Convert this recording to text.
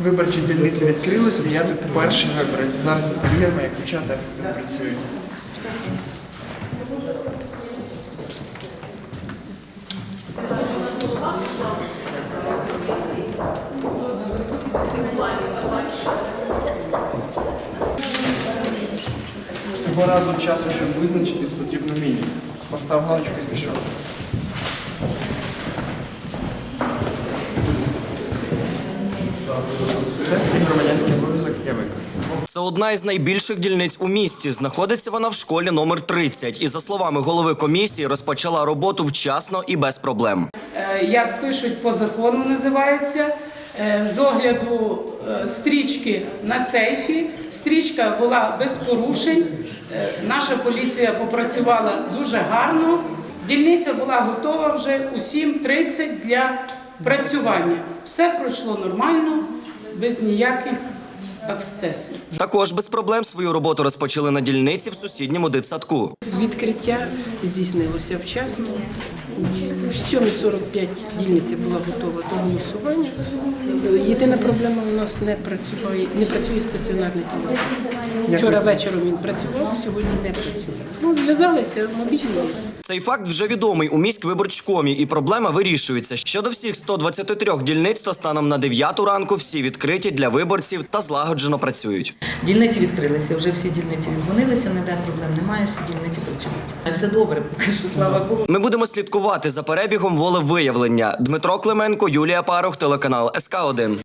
Виборчі дільниці відкрилися, я тут перший виборець. Зараз ми перевіримо, як дівчата тут працюють. Цього разу часу, щоб визначитись, потрібно мінімум. Постав галочку і пішов. Все, свій громадянський обов'язок я виконав. Це одна із найбільших дільниць у місті. Знаходиться вона в школі номер 30 і, за словами голови комісії, розпочала роботу вчасно і без проблем. Е, як пишуть по закону, називається. Е, З огляду е, стрічки на сейфі. Стрічка була без порушень. Наша поліція попрацювала дуже гарно. Дільниця була готова вже у 7.30 для працювання. Все пройшло нормально, без ніяких ексцесів. Також без проблем свою роботу розпочали на дільниці в сусідньому дитсадку. Відкриття здійснилося вчасно. В 7.45 дільниця була готова до голосування. Єдина проблема у нас не працює, не працює стаціонарний телефон. Вчора вечором він працював, сьогодні не працює. Ну, зв'язалися, мобільний. Цей факт вже відомий у міськвиборчкомі, і проблема вирішується. Щодо всіх 123 дільниць, то станом на 9 ранку всі відкриті для виборців та злагоджено працюють. Дільниці відкрилися, вже всі дільниці віддзвонилися, ніде проблем немає, всі дільниці працюють. Все добре, поки що, слава Богу. Ми будемо слідкувати за перебігом волевиявлення. Дмитро Клименко, Юлія Парух, телеканал СК 1